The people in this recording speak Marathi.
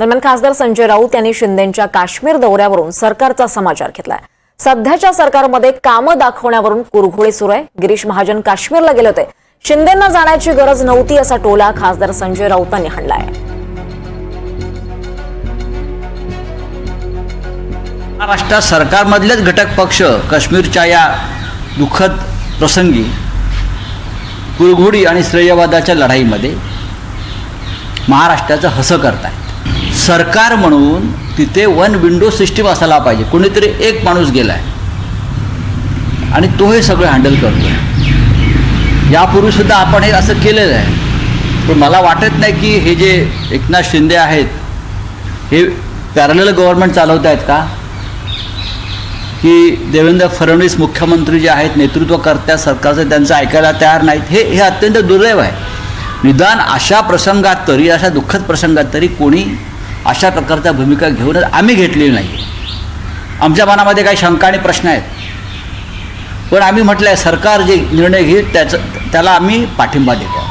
दरम्यान खासदार संजय राऊत यांनी शिंदेच्या काश्मीर दौऱ्यावरून सरकारचा समाचार घेतलाय. सध्याच्या सरकारमध्ये कामं दाखवण्यावरून कुरघोडी सुरू आहे. गिरीश महाजन काश्मीरला गेले होते. शिंदेंना जाण्याची गरज नव्हती असा टोला खासदार संजय राऊतांनी हाणलाय. महाराष्ट्रात सरकारमधलेच घटक पक्ष काश्मीरच्या या दुःखद प्रसंगी कुरघोडी आणि श्रेयवादाच्या लढाईमध्ये महाराष्ट्राचं हसं करत आहे सरकार म्हणून तिथे वन विंडो सिस्टीम असायला पाहिजे. कोणीतरी एक माणूस गेला आहे आणि तो हे सगळं हँडल करतो यापूर्वीसुद्धा आपण हे असं केलेलं आहे. पण मला वाटत नाही की हे जे एकनाथ शिंदे आहेत हे पॅरल गव्हर्नमेंट चालवत आहेत का? की देवेंद्र फडणवीस मुख्यमंत्री जे आहेत नेतृत्व करत्या सरकारचं त्यांचं ऐकायला तयार नाहीत हे हे अत्यंत दुर्दैव आहे. निदान अशा प्रसंगात तरी अशा दुःखद प्रसंगात तरी कोणी अशा प्रकारच्या भूमिका घेऊन आम्ही घेतलेली नाही. आमच्या मनामध्ये काही शंका आणि प्रश्न आहेत. पण आम्ही म्हटलं आहे सरकार जे निर्णय घेईल त्याचं त्याला आम्ही पाठिंबा देतो.